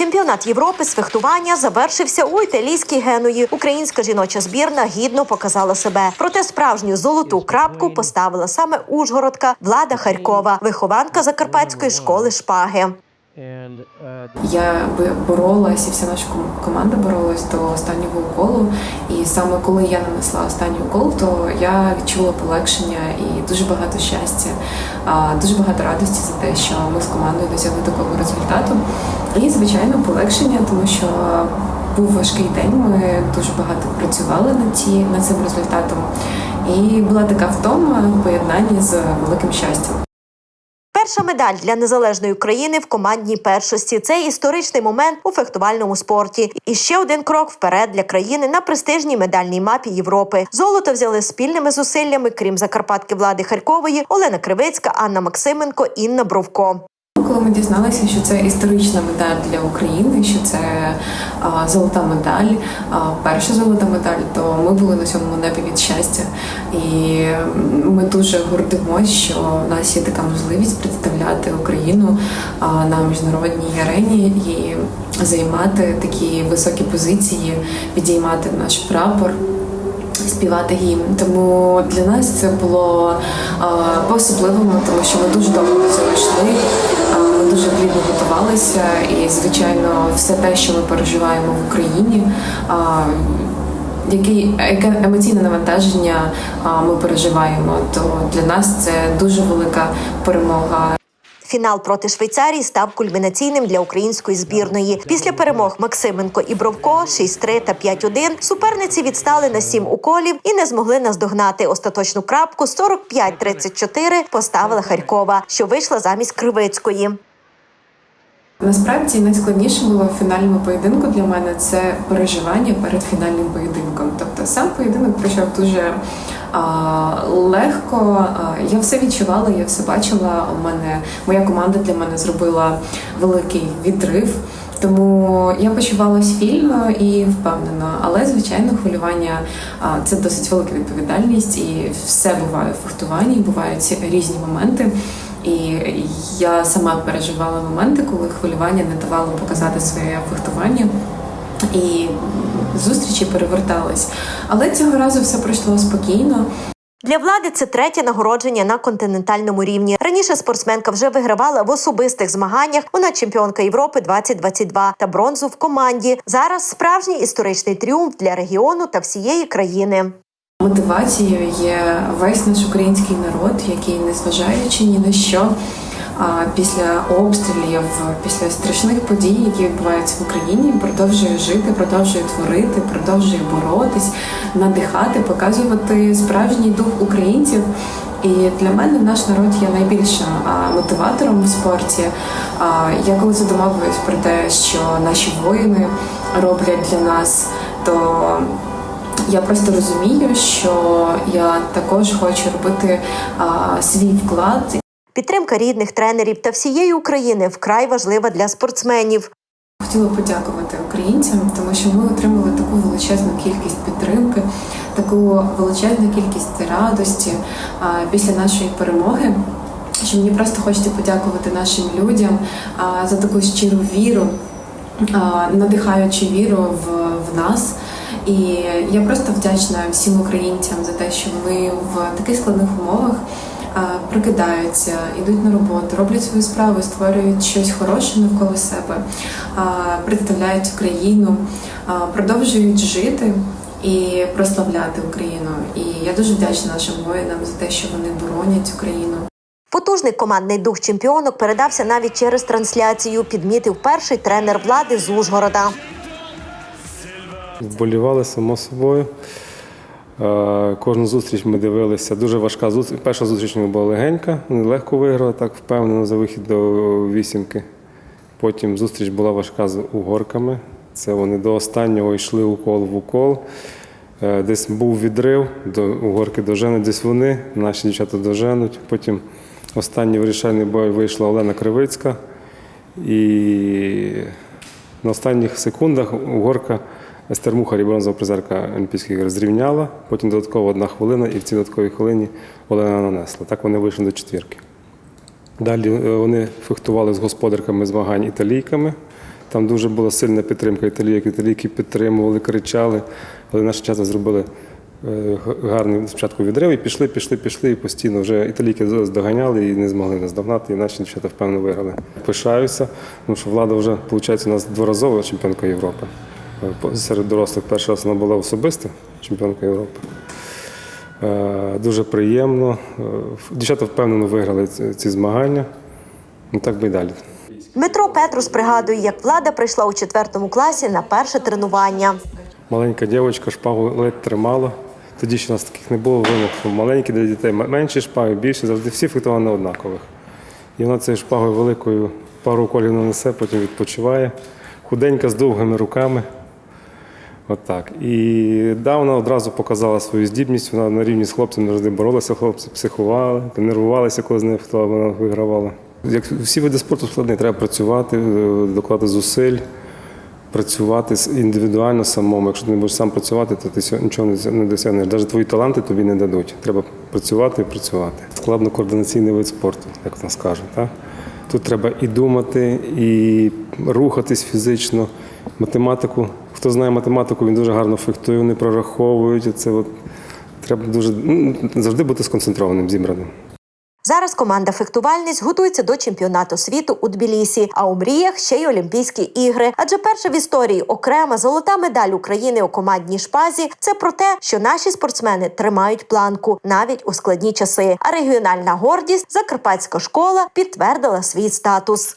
Чемпіонат Європи з фехтування завершився у італійській геної. Українська жіноча збірна гідно показала себе. Проте справжню золоту крапку поставила саме Ужгородка Влада Харькова, вихованка закарпатської школи шпаги. Uh, Я боролась, і вся наша команда боролась до останнього уколу. І саме коли я нанесла останній укол, то я відчула полегшення і дуже багато щастя, дуже багато радості за те, що ми з командою досягли такого результату. І звичайно, полегшення, тому що був важкий день. Ми дуже багато працювали над ці над цим результатом. І була така втома в поєднанні з великим щастям. Перша медаль для незалежної України в командній першості це історичний момент у фехтувальному спорті. І ще один крок вперед для країни на престижній медальній мапі Європи. Золото взяли спільними зусиллями, крім Закарпатки влади Харькової, Олена Кривицька, Анна Максименко, Інна Бровко. Коли ми дізналися, що це історична медаль для України, що це а, золота медаль, а, перша золота медаль, то ми були на цьому небі від щастя. І ми дуже гордимося, що в нас є така можливість представляти Україну а, на міжнародній арені і займати такі високі позиції, підіймати наш прапор співати гімн. Тому для нас це було а, по-особливому, тому що ми дуже довго до цього йшли. Готувалися, і звичайно, все те, що ми переживаємо в Україні. Який яке емоційне навантаження ми переживаємо, то для нас це дуже велика перемога. Фінал проти Швейцарії став кульмінаційним для української збірної. Після перемог Максименко і Бровко 6-3 та 5-1 суперниці відстали на 7 уколів і не змогли наздогнати. Остаточну крапку 45-34 поставила Харькова, що вийшла замість Кривицької. Насправді найскладніше було в фінальному поєдинку для мене це переживання перед фінальним поєдинком. Тобто сам поєдинок пройшов дуже а, легко. Я все відчувала, я все бачила. У мене моя команда для мене зробила великий відрив. Тому я почувалась вільно і впевнено, але звичайно, хвилювання це досить велика відповідальність, і все буває в фехтуванні, бувають різні моменти. І я сама переживала моменти, коли хвилювання не давало показати своє фехтування. І зустрічі перевертались. Але цього разу все пройшло спокійно. Для влади це третє нагородження на континентальному рівні. Раніше спортсменка вже вигравала в особистих змаганнях. Вона чемпіонка Європи 2022 та бронзу в команді. Зараз справжній історичний тріумф для регіону та всієї країни. Мотивацією є весь наш український народ, який, незважаючи ні на що, після обстрілів, після страшних подій, які відбуваються в Україні, продовжує жити, продовжує творити, продовжує боротись, надихати, показувати справжній дух українців. І для мене наш народ є найбільшим мотиватором в спорті. Я коли задумовуюсь про те, що наші воїни роблять для нас, то я просто розумію, що я також хочу робити а, свій вклад Підтримка рідних тренерів та всієї України вкрай важлива для спортсменів. Хотіла подякувати українцям, тому що ми отримали таку величезну кількість підтримки, таку величезну кількість радості а, після нашої перемоги. Що мені просто хочеться подякувати нашим людям а, за таку щиру віру, а, надихаючу віру в, в нас. І я просто вдячна всім українцям за те, що вони в таких складних умовах прокидаються, йдуть на роботу, роблять свою справу, створюють щось хороше навколо себе, представляють Україну, продовжують жити і прославляти Україну. І я дуже вдячна нашим воїнам за те, що вони боронять Україну. Потужний командний дух чемпіонок передався навіть через трансляцію. Підмітив перший тренер влади з Ужгорода. Вболівали само собою. Е, Кожну зустріч ми дивилися. Дуже важка зустріч. Перша зустріч була легенька, нелегко виграли, так впевнено за вихід до вісімки. Потім зустріч була важка з угорками. Це вони до останнього йшли укол в укол. Е, Десь був відрив, до угорки доженуть, десь вони, наші дівчата доженуть. Потім останній вирішальний бой вийшла Олена Кривицька. І на останніх секундах угорка Естер Мухарі, бронзова призерка Олімпійських ігор, зрівняла. Потім додатково одна хвилина, і в цій додатковій хвилині Олена нанесла. Так вони вийшли до четвірки. Далі е, вони фехтували з господарками змагань італійками. Там дуже була сильна підтримка італійок. Італійки підтримували, кричали, але наші часи зробили е, гарний спочатку відрив і пішли, пішли, пішли, і постійно вже італійки здоганяли і не змогли нас догнати, і наші дівчата впевнено виграли. Пишаюся, тому що влада вже, виходить, у нас дворазова чемпіонка Європи. Серед дорослих перший раз вона була особиста чемпіонка Європи. Е, Дуже приємно. Е, Дівчата впевнено виграли ці, змагання. Ну так би і далі. Дмитро Петрус пригадує, як влада прийшла у четвертому класі на перше тренування. Маленька дівчинка шпагу ледь тримала. Тоді ще у нас таких не було вимог. Маленькі для дітей, менші шпаги, більші, завжди всі фехтували на однакових. І вона цією шпагою великою пару колів нанесе, потім відпочиває. Худенька з довгими руками. Отак. І да, вона одразу показала свою здібність. Вона на рівні з хлопцями завжди боролася, хлопці психували, нервувалися, коли з нею фехтували, вона вигравала. Як всі види спорту складні, треба працювати, е, докладати зусиль, працювати індивідуально самому. Якщо ти не будеш сам працювати, то ти нічого не досягнеш. Навіть твої таланти тобі не дадуть. Треба працювати і працювати. Складно-координаційний вид спорту, як нас кажуть. Так? Тут треба і думати, і рухатись фізично. Математику. Хто знає математику, він дуже гарно фехтує, вони прораховують. Це от, треба дуже ну, завжди бути сконцентрованим, зібраним. Зараз команда фехтувальниць готується до чемпіонату світу у Тбілісі, а у мріях ще й Олімпійські ігри. Адже перша в історії окрема золота медаль України у командній шпазі це про те, що наші спортсмени тримають планку навіть у складні часи. А регіональна гордість Закарпатська школа підтвердила свій статус.